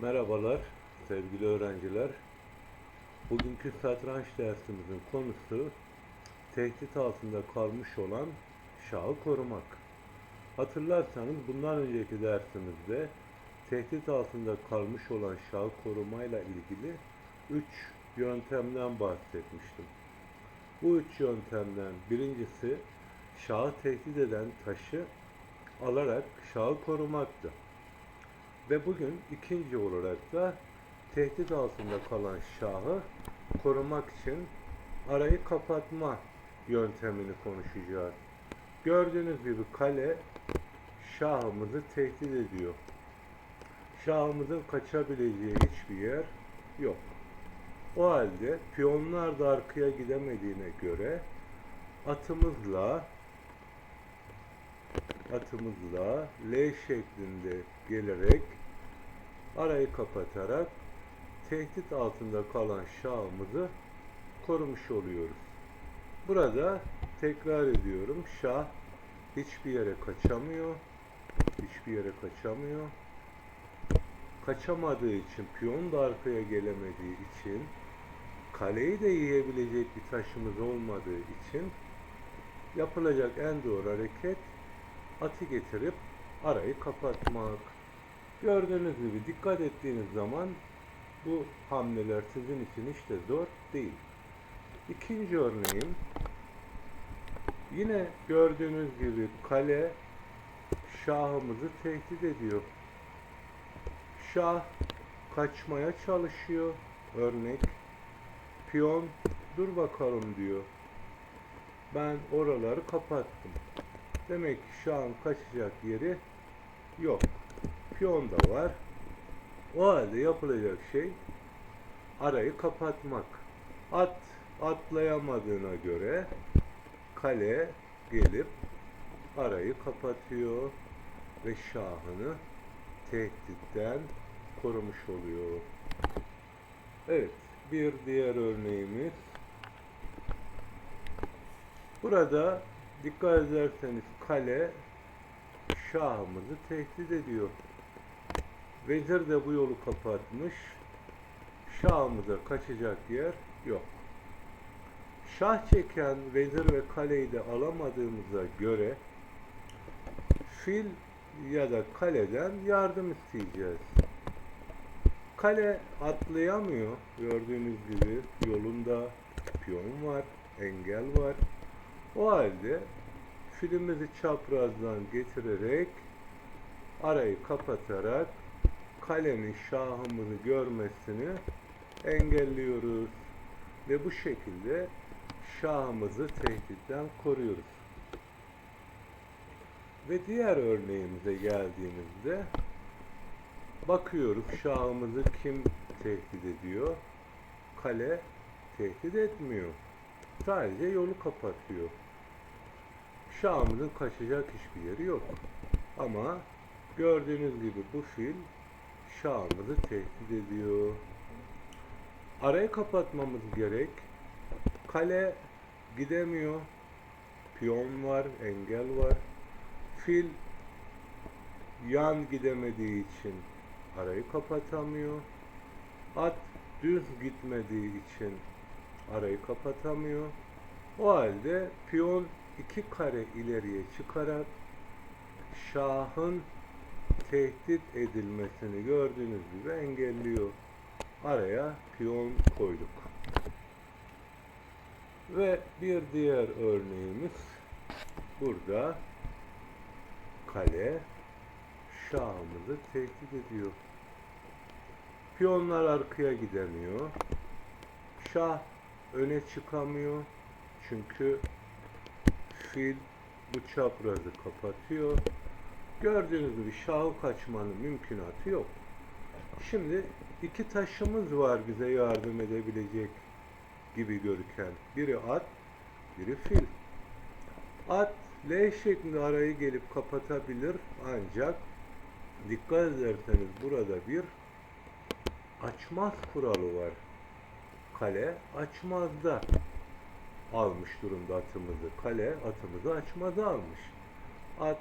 Merhabalar sevgili öğrenciler. Bugünkü satranç dersimizin konusu tehdit altında kalmış olan şahı korumak. Hatırlarsanız bundan önceki dersimizde tehdit altında kalmış olan şahı korumayla ilgili 3 yöntemden bahsetmiştim. Bu üç yöntemden birincisi şahı tehdit eden taşı alarak şahı korumaktı. Ve bugün ikinci olarak da tehdit altında kalan şahı korumak için arayı kapatma yöntemini konuşacağız. Gördüğünüz gibi kale şahımızı tehdit ediyor. Şahımızın kaçabileceği hiçbir yer yok. O halde piyonlar da arkaya gidemediğine göre atımızla atımızla L şeklinde gelerek arayı kapatarak tehdit altında kalan şahımızı korumuş oluyoruz. Burada tekrar ediyorum şah hiçbir yere kaçamıyor. Hiçbir yere kaçamıyor. Kaçamadığı için piyon da arkaya gelemediği için kaleyi de yiyebilecek bir taşımız olmadığı için yapılacak en doğru hareket atı getirip arayı kapatmak. Gördüğünüz gibi dikkat ettiğiniz zaman bu hamleler sizin için hiç de zor değil. İkinci örneğim yine gördüğünüz gibi kale şahımızı tehdit ediyor. Şah kaçmaya çalışıyor. Örnek piyon dur bakalım diyor. Ben oraları kapattım. Demek ki şahın kaçacak yeri yok. Piyon da var. O halde yapılacak şey arayı kapatmak. At atlayamadığına göre kale gelip arayı kapatıyor ve şahını tehditten korumuş oluyor. Evet, bir diğer örneğimiz. Burada dikkat ederseniz kale şahımızı tehdit ediyor. Vezir de bu yolu kapatmış. Şahımıza kaçacak yer yok. Şah çeken vezir ve kaleyi de alamadığımıza göre fil ya da kaleden yardım isteyeceğiz. Kale atlayamıyor. Gördüğünüz gibi yolunda piyon var, engel var. O halde filimizi çaprazdan getirerek arayı kapatarak kalenin şahımızı görmesini engelliyoruz. Ve bu şekilde şahımızı tehditten koruyoruz. Ve diğer örneğimize geldiğimizde bakıyoruz şahımızı kim tehdit ediyor? Kale tehdit etmiyor. Sadece yolu kapatıyor. Şahımızın kaçacak hiçbir yeri yok. Ama gördüğünüz gibi bu fil şahımızı tehdit ediyor. Arayı kapatmamız gerek. Kale gidemiyor. Piyon var, engel var. Fil yan gidemediği için arayı kapatamıyor. At düz gitmediği için arayı kapatamıyor. O halde piyon iki kare ileriye çıkarak şahın tehdit edilmesini gördüğünüz gibi engelliyor. Araya piyon koyduk. Ve bir diğer örneğimiz burada kale şahımızı tehdit ediyor. Piyonlar arkaya gidemiyor. Şah öne çıkamıyor. Çünkü fil bu çaprazı kapatıyor. Gördüğünüz gibi şahı kaçmanın mümkünatı yok. Şimdi iki taşımız var bize yardım edebilecek gibi görüken. Biri at, biri fil. At L şeklinde arayı gelip kapatabilir ancak dikkat ederseniz burada bir açmaz kuralı var. Kale açmazda almış durumda atımızı. Kale atımızı açmaza almış. At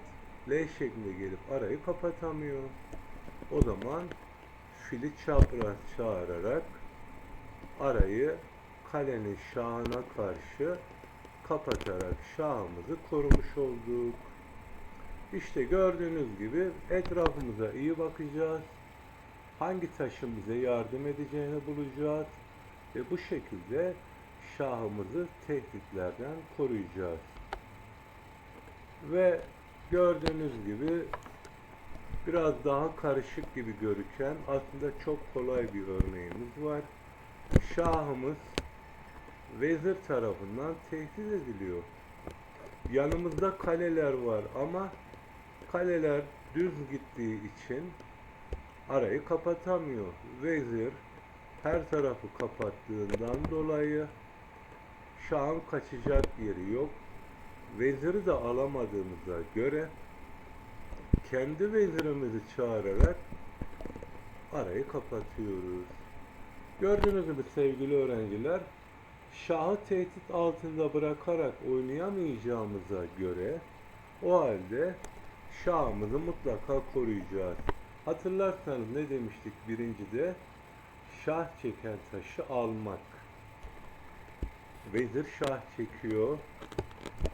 L şeklinde gelip arayı kapatamıyor. O zaman fili çapraz çağırarak arayı kalenin şahına karşı kapatarak şahımızı korumuş olduk. İşte gördüğünüz gibi etrafımıza iyi bakacağız. Hangi taşın bize yardım edeceğini bulacağız. Ve bu şekilde şahımızı tehditlerden koruyacağız. Ve gördüğünüz gibi biraz daha karışık gibi görüken aslında çok kolay bir örneğimiz var. Şahımız vezir tarafından tehdit ediliyor. Yanımızda kaleler var ama kaleler düz gittiği için arayı kapatamıyor. Vezir her tarafı kapattığından dolayı Şahın kaçacak yeri yok. Veziri de alamadığımıza göre kendi vezirimizi çağırarak arayı kapatıyoruz. Gördüğünüz gibi sevgili öğrenciler, Şahı tehdit altında bırakarak oynayamayacağımıza göre o halde Şahımızı mutlaka koruyacağız. Hatırlarsanız ne demiştik birincide? Şah çeken taşı almak. Vezir şah çekiyor.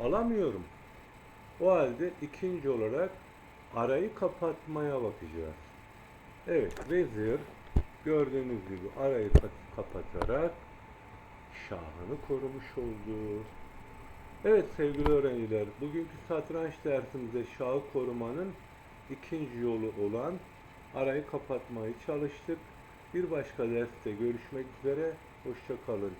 Alamıyorum. O halde ikinci olarak arayı kapatmaya bakacağız. Evet vezir gördüğünüz gibi arayı kapatarak şahını korumuş oldu. Evet sevgili öğrenciler bugünkü satranç dersimizde şahı korumanın ikinci yolu olan arayı kapatmayı çalıştık. Bir başka derste görüşmek üzere. Hoşça kalın.